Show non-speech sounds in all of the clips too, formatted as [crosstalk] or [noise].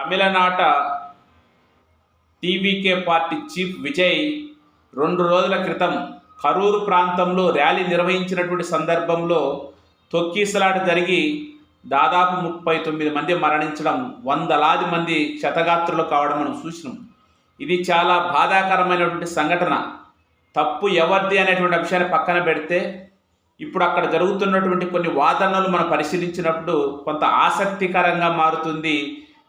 తమిళనాట TVK party chief Vijay రెండు రోజుల క్రితం కరూరు ప్రాంతంలో ర్యాలీ నిర్వహించినటువంటి సందర్భంలో తొక్కీసలాట జరిగి దాదాపు ముప్పై తొమ్మిది మంది మరణించడం వందలాది మంది క్షతగాత్రులు కావడం మనం చూసినాం. ఇది చాలా బాధాకరమైనటువంటి సంఘటన. తప్పు ఎవరిది అనేటువంటి అంశాన్ని పక్కన పెడితే ఇప్పుడు అక్కడ జరుగుతున్నటువంటి కొన్ని వాదనలు మనం పరిశీలించినప్పుడు కొంత ఆసక్తికరంగా మారుతుంది.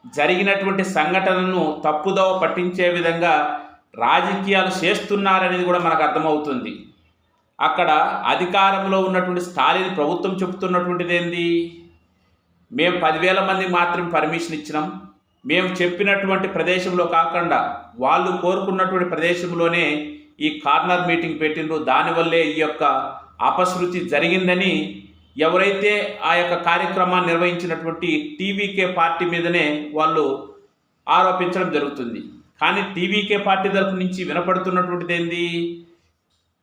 జరిగినటువంటి సంఘటనను తప్పుదోవ పట్టించే విధంగా రాజకీయాలు చేస్తున్నారనేది కూడా మనకు అర్థమవుతుంది. అక్కడ అధికారంలో ఉన్నటువంటి స్టాలిన్ ప్రభుత్వం చెబుతున్నటువంటిది ఏంది? మేము పదివేల మంది మాత్రం పర్మిషన్ ఇచ్చినాం. మేము చెప్పినటువంటి ప్రదేశంలో కాకుండా వాళ్ళు కోరుకున్నటువంటి ప్రదేశంలోనే ఈ కార్నర్ మీటింగ్ పెట్టిండ్రు. దానివల్లే ఈ యొక్క అపశృతి జరిగిందని ఎవరైతే ఆ యొక్క కార్యక్రమాన్ని నిర్వహించినటువంటి టీవీకే పార్టీ మీదనే వాళ్ళు ఆరోపించడం జరుగుతుంది. కానీ టీవీకే పార్టీ తరపు నుంచి వినపడుతున్నటువంటిది ఏంది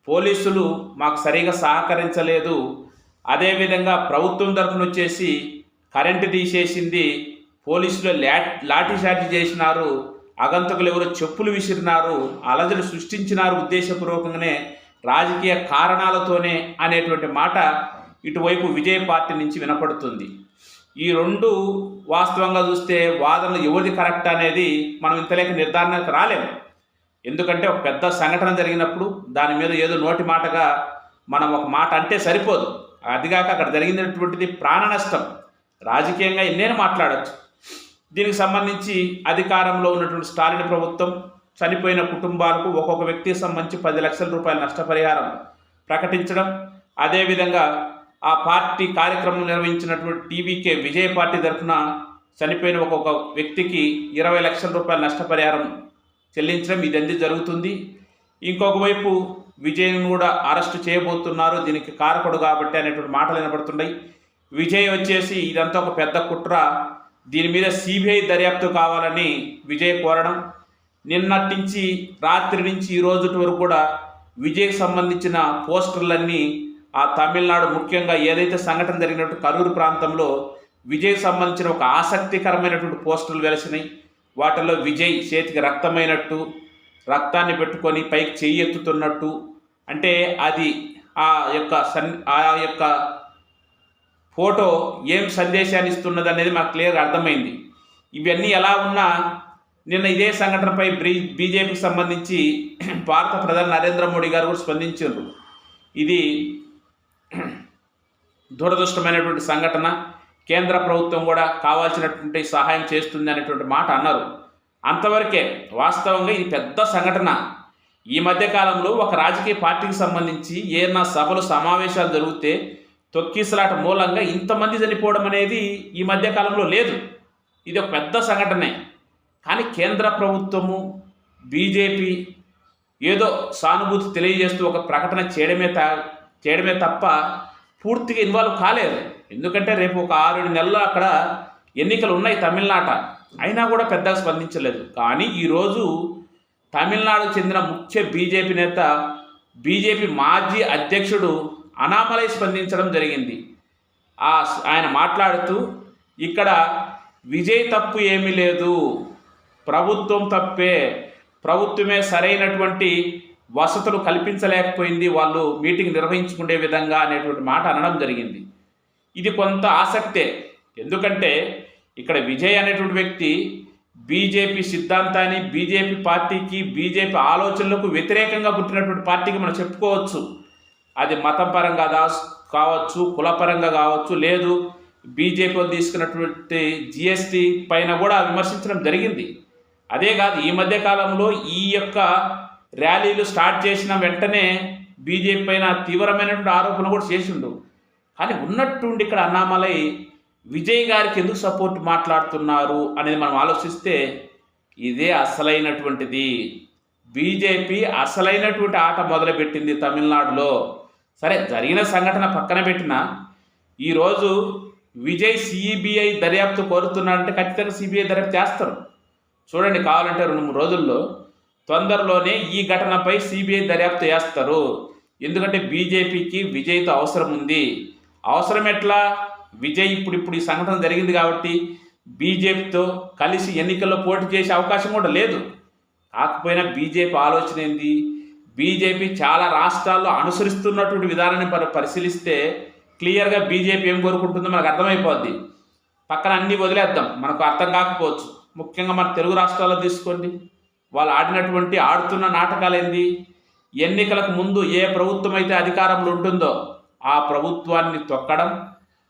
పోలీసులు మాకు సరిగా సహకరించలేదు. అదేవిధంగా ప్రభుత్వం తరఫున వచ్చేసి కరెంటు తీసేసింది. పోలీసులు లాట్ లాఠీ చేసినారు. అగంతకులు ఎవరో చెప్పులు విసిరినారు. అలజడి సృష్టించినారు ఉద్దేశపూర్వకంగానే రాజకీయ కారణాలతోనే అనేటువంటి మాట ఇటువైపు విజయ పార్టీ నుంచి వినపడుతుంది. ఈ రెండు వాస్తవంగా చూస్తే వాదనలు ఎవరిది కరెక్ట్ అనేది మనం ఇంతలేక నిర్ధారణకు రాలేము. ఎందుకంటే ఒక పెద్ద సంఘటన జరిగినప్పుడు దాని మీద ఏదో నోటి మాటగా మనం ఒక మాట అంటే సరిపోదు. అదిగాక అక్కడ జరిగినటువంటిది ప్రాణ నష్టం. రాజకీయంగా ఎన్నేను మాట్లాడచ్చు. దీనికి సంబంధించి అధికారంలో ఉన్నటువంటి స్టాలిన్ ప్రభుత్వం చనిపోయిన కుటుంబాలకు ఒక్కొక్క వ్యక్తికి సంబంధించి పది లక్షల రూపాయల నష్టపరిహారం ప్రకటించడం అదేవిధంగా ఆ పార్టీ కార్యక్రమం నిర్వహించినటువంటి టీవీకే విజయ పార్టీ తరఫున చనిపోయిన ఒక్కొక్క వ్యక్తికి ఇరవై లక్షల రూపాయల నష్టపరిహారం చెల్లించడం ఇదంతా జరుగుతుంది? ఇంకొక వైపు విజయ్ను కూడా అరెస్ట్ చేయబోతున్నారు. దీనికి కారకుడు కాబట్టి అనేటువంటి మాటలు వినపడుతున్నాయి విజయ్ వచ్చేసి ఇదంతా ఒక పెద్ద కుట్ర. దీని మీద సిబిఐ దర్యాప్తు కావాలని విజయ్ కోరడం. నిన్నటి నుంచి రాత్రి నుంచి ఈ రోజు వరకు కూడా విజయ్కి సంబంధించిన పోస్టర్లన్నీ ఆ తమిళనాడు ముఖ్యంగా ఏదైతే సంఘటన జరిగినట్టు కరూరు ప్రాంతంలో విజయ్ సంబంధించిన ఒక ఆసక్తికరమైనటువంటి పోస్టర్లు వెలిసినాయి. వాటిలో విజయ్ చేతికి రక్తమైనట్టు రక్తాన్ని పెట్టుకొని పైకి చెయ్యి ఎత్తుతున్నట్టు. అంటే అది ఆ యొక్క సన్ ఆ యొక్క ఫోటో ఏం సందేశాన్ని ఇస్తున్నది అనేది మాకు క్లియర్గా అర్థమైంది. ఇవన్నీ ఎలా ఉన్నా నిన్న ఇదే సంఘటనపై బ్రీ బీజేపీకి సంబంధించి [clears throat] భారత ప్రధాని నరేంద్ర మోడీ గారు కూడా స్పందించారు. ఇది దురదృష్టమైనటువంటి సంఘటన కేంద్ర ప్రభుత్వం కూడా కావాల్సినటువంటి సహాయం చేస్తుంది అనేటువంటి మాట అన్నారు. అంతవరకే వాస్తవంగా ఇది పెద్ద సంఘటన. ఈ మధ్య కాలంలో ఒక రాజకీయ పార్టీకి సంబంధించి ఏదైనా సభలు సమావేశాలు జరిగితే తొక్కిసలాట మూలంగా ఇంతమంది చనిపోవడం అనేది ఈ మధ్య కాలంలో లేదు. ఇది ఒక పెద్ద సంఘటనే. కానీ కేంద్ర ప్రభుత్వము బీజేపీ ఏదో సానుభూతి తెలియజేస్తూ ఒక ప్రకటన చేయడమే తా చేయడమే తప్ప పూర్తిగా ఇన్వాల్వ్ కాలేదు. ఎందుకంటే రేపు ఒక ఆరేడు నెలలు అక్కడ ఎన్నికలు ఉన్నాయి తమిళనాట. అయినా కూడా పెద్దగా స్పందించలేదు. కానీ ఈరోజు తమిళనాడుకు చెందిన ముఖ్య బీజేపీ నేత బీజేపీ మాజీ అధ్యక్షుడు అనామలై స్పందించడం జరిగింది. ఆ ఆయన మాట్లాడుతూ ఇక్కడ విజయ్ తప్పు ఏమీ లేదు. ప్రభుత్వం తప్పే. ప్రభుత్వమే సరైనటువంటి వసతులు కల్పించలేకపోయింది వాళ్ళు మీటింగ్ నిర్వహించుకునే విధంగా అనేటువంటి మాట అనడం జరిగింది. ఇది కొంత ఆసక్తే. ఎందుకంటే ఇక్కడ విజయ్ అనేటువంటి వ్యక్తి బీజేపీ సిద్ధాంతాన్ని బీజేపీ పార్టీకి బీజేపీ ఆలోచనలకు వ్యతిరేకంగా పుట్టినటువంటి పార్టీకి మనం చెప్పుకోవచ్చు. అది మతం పరంగా దా- కావచ్చు కులపరంగా కావచ్చు లేదు బీజేపీ తీసుకున్నటువంటి జిఎస్టీ పైన కూడా విమర్శించడం జరిగింది. అదే కాదు ఈ మధ్య కాలంలో ఈ యొక్క ర్యాలీలు స్టార్ట్ చేసిన వెంటనే బీజేపీ పైన తీవ్రమైనటువంటి ఆరోపణ కూడా చేసిండు. కానీ ఉన్నట్టుండి ఇక్కడ అన్నామలై విజయ్ గారికి ఎందుకు సపోర్ట్ మాట్లాడుతున్నారు అనేది మనం ఆలోచిస్తే ఇదే అసలైనటువంటిది. బీజేపీ అసలైనటువంటి ఆట మొదలుపెట్టింది తమిళనాడులో. సరే జరిగిన సంఘటన పక్కన పెట్టిన ఈరోజు విజయ్ సిబిఐ దర్యాప్తు కోరుతున్నాడంటే ఖచ్చితంగా సిబిఐ దర్యాప్తు చేస్తారు. చూడండి కావాలంటే రెండు మూడు రోజుల్లో తొందరలోనే ఈ ఘటనపై సిబిఐ దర్యాప్తు చేస్తారు. ఎందుకంటే బీజేపీకి విజయ్తో అవసరం ఉంది. అవసరం ఎట్లా? విజయ్ ఇప్పుడు ఇప్పుడు ఈ సంఘటన జరిగింది కాబట్టి బీజేపీతో కలిసి ఎన్నికల్లో పోటీ చేసే అవకాశం కూడా లేదు. కాకపోయినా బీజేపీ ఆలోచన ఏంది? బీజేపీ చాలా రాష్ట్రాల్లో అనుసరిస్తున్నటువంటి విధానాన్ని పరిశీలిస్తే క్లియర్గా బీజేపీ ఏం కోరుకుంటుందో మనకు అర్థమైపోద్ది. పక్కన అన్నీ వదిలేద్దాం. మనకు అర్థం కాకపోవచ్చు. ముఖ్యంగా మన తెలుగు రాష్ట్రాల్లో తీసుకోండి. వాళ్ళు ఆడినటువంటి ఆడుతున్న నాటకాలు ఏంది ఎన్నికలకు ముందు ఏ ప్రభుత్వం అయితే అధికారంలో ఉంటుందో ఆ ప్రభుత్వాన్ని తొక్కడం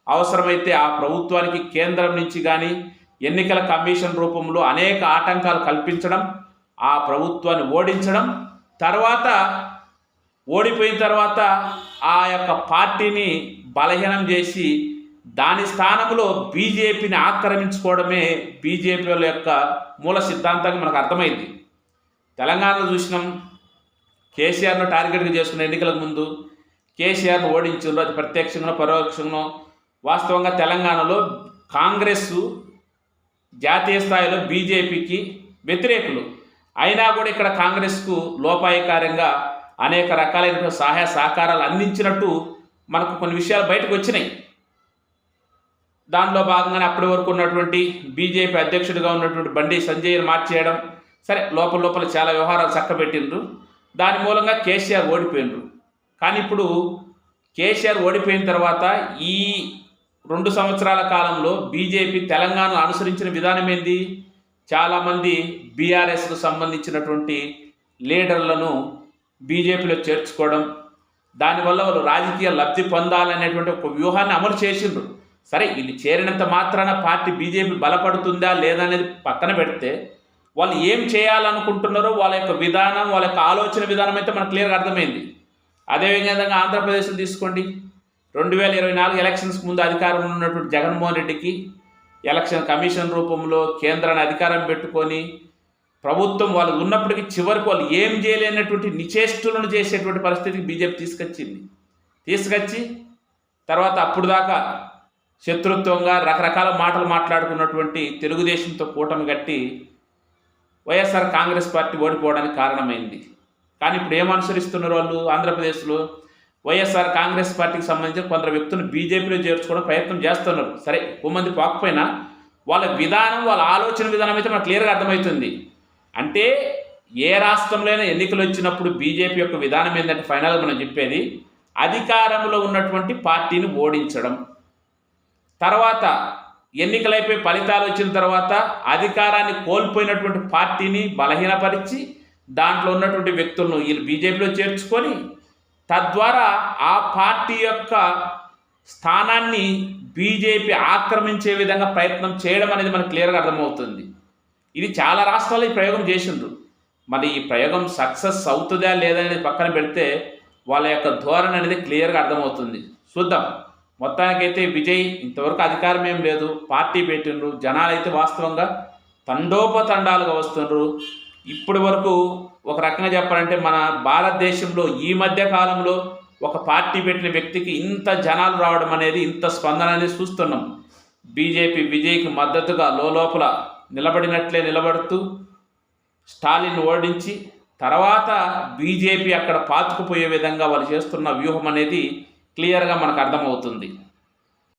అవసరమైతే ఆ ప్రభుత్వానికి కేంద్రం నుంచి కానీ ఎన్నికల కమిషన్ రూపంలో అనేక ఆటంకాలు కల్పించడం ఆ ప్రభుత్వాన్ని ఓడించడం తర్వాత ఓడిపోయిన తర్వాత ఆ యొక్క పార్టీని బలహీనం చేసి దాని స్థానంలో బీజేపీని ఆక్రమించుకోవడమే బీజేపీ యొక్క మూల సిద్ధాంతంగా మనకు అర్థమైంది. తెలంగాణలో చూసినాం. కేసీఆర్ను టార్గెట్గా చేసుకున్న ఎన్నికలకు ముందు కేసీఆర్ను ఓడించారు అది ప్రత్యక్షంగా పరోక్షంగా. వాస్తవంగా తెలంగాణలో కాంగ్రెస్ జాతీయ స్థాయిలో బీజేపీకి వ్యతిరేకులు. అయినా కూడా ఇక్కడ కాంగ్రెస్కు లోపాయకారంగా అనేక రకాలైన సహాయ సహకారాలు అందించినట్టు మనకు కొన్ని విషయాలు బయటకు వచ్చినాయి. దానిలో భాగంగానే అప్పటి వరకు ఉన్నటువంటి బీజేపీ అధ్యక్షుడిగా ఉన్నటువంటి బండి సంజయ్ని మార్చేయడం సరే లోపల లోపల చాలా వ్యవహారాలు చక్కబెట్టిండ్రు. దాని మూలంగా కేసీఆర్ ఓడిపోయినరు కానీ ఇప్పుడు కేసీఆర్ ఓడిపోయిన తర్వాత ఈ రెండు సంవత్సరాల కాలంలో బీజేపీ తెలంగాణ అనుసరించిన విధానం ఏంది? చాలామంది బీఆర్ఎస్కు సంబంధించినటువంటి లీడర్లను బీజేపీలో చేర్చుకోవడం దానివల్ల వాళ్ళు రాజకీయ లబ్ధి పొందాలనేటువంటి ఒక వ్యూహాన్ని అమలు చేసిండ్రు. సరే వీళ్ళు చేరినంత మాత్రాన పార్టీ బీజేపీ బలపడుతుందా లేదా అనేది పక్కన పెడితే వాళ్ళు ఏం చేయాలనుకుంటున్నారో వాళ్ళ యొక్క విధానం వాళ్ళ యొక్క ఆలోచన విధానం అయితే మనకు క్లియర్గా అర్థమైంది. అదేవిధంగా ఆంధ్రప్రదేశ్ తీసుకోండి. రెండు వేల ఇరవై నాలుగు ఎలక్షన్స్కి ముందు అధికారంలో ఉన్నటువంటి జగన్మోహన్ రెడ్డికి ఎలక్షన్ కమిషన్ రూపంలో కేంద్రాన్ని అధికారం పెట్టుకొని ప్రభుత్వం వాళ్ళు ఉన్నప్పటికీ చివరికి వాళ్ళు ఏం చేయలేనటువంటి నిచేష్టులను చేసేటువంటి పరిస్థితికి బీజేపీ తీసుకొచ్చింది. తీసుకొచ్చి తర్వాత అప్పుడు దాకా శత్రుత్వంగా రకరకాల మాటలు మాట్లాడుకున్నటువంటి తెలుగుదేశంతో కూటమి కట్టి వైఎస్ఆర్ కాంగ్రెస్ పార్టీ ఓడిపోవడానికి కారణమైంది. కానీ ఇప్పుడు ఏం అనుసరిస్తున్నారు వాళ్ళు ఆంధ్రప్రదేశ్లో? వైఎస్ఆర్ కాంగ్రెస్ పార్టీకి సంబంధించిన కొందరు వ్యక్తులను బీజేపీలో చేర్చుకోవడం ప్రయత్నం చేస్తున్నారు. సరే ఎక్కువ మంది పోకపోయినా వాళ్ళ విధానం వాళ్ళ ఆలోచన విధానం అయితే మనకు క్లియర్గా అర్థమవుతుంది. అంటే ఏ రాష్ట్రంలోనైనా ఎన్నికలు వచ్చినప్పుడు బీజేపీ యొక్క విధానం ఏంటంటే ఫైనల్గా మనం చెప్పేది అధికారంలో ఉన్నటువంటి పార్టీని ఓడించడం. తర్వాత ఎన్నికలైపోయి ఫలితాలు వచ్చిన తర్వాత అధికారాన్ని కోల్పోయినటువంటి పార్టీని బలహీనపరిచి దాంట్లో ఉన్నటువంటి వ్యక్తులను వీళ్ళు బీజేపీలో చేర్చుకొని తద్వారా ఆ పార్టీ యొక్క స్థానాన్ని బీజేపీ ఆక్రమించే విధంగా ప్రయత్నం చేయడం అనేది మనకు క్లియర్గా అర్థమవుతుంది. ఇది చాలా రాష్ట్రాలు ఈ ప్రయోగం చేసిండ్రు. మరి ఈ ప్రయోగం సక్సెస్ అవుతుందా లేదా అనేది పక్కన పెడితే వాళ్ళ యొక్క ధోరణి అనేది క్లియర్గా అర్థమవుతుంది. చూద్దాం. మొత్తానికైతే విజయ్ ఇంతవరకు అధికారం ఏం లేదు. పార్టీ పెట్టిండ్రు. జనాలు అయితే వాస్తవంగా తండోపతండాలుగా వస్తుండ్రు. ఇప్పటి వరకు ఒక రకంగా చెప్పాలంటే మన భారతదేశంలో ఈ మధ్య కాలంలో ఒక పార్టీ పెట్టిన వ్యక్తికి ఇంత జనాలు రావడం అనేది ఇంత స్పందన అనేది చూస్తున్నాం. బీజేపీ విజయ్కి మద్దతుగా లోపల నిలబడినట్లే నిలబడుతూ స్టాలిన్ ఓడించి తర్వాత బీజేపీ అక్కడ పాతుకుపోయే విధంగా వాళ్ళు చేస్తున్న వ్యూహం అనేది క్లియర్గా మనకు అర్థమవుతుంది.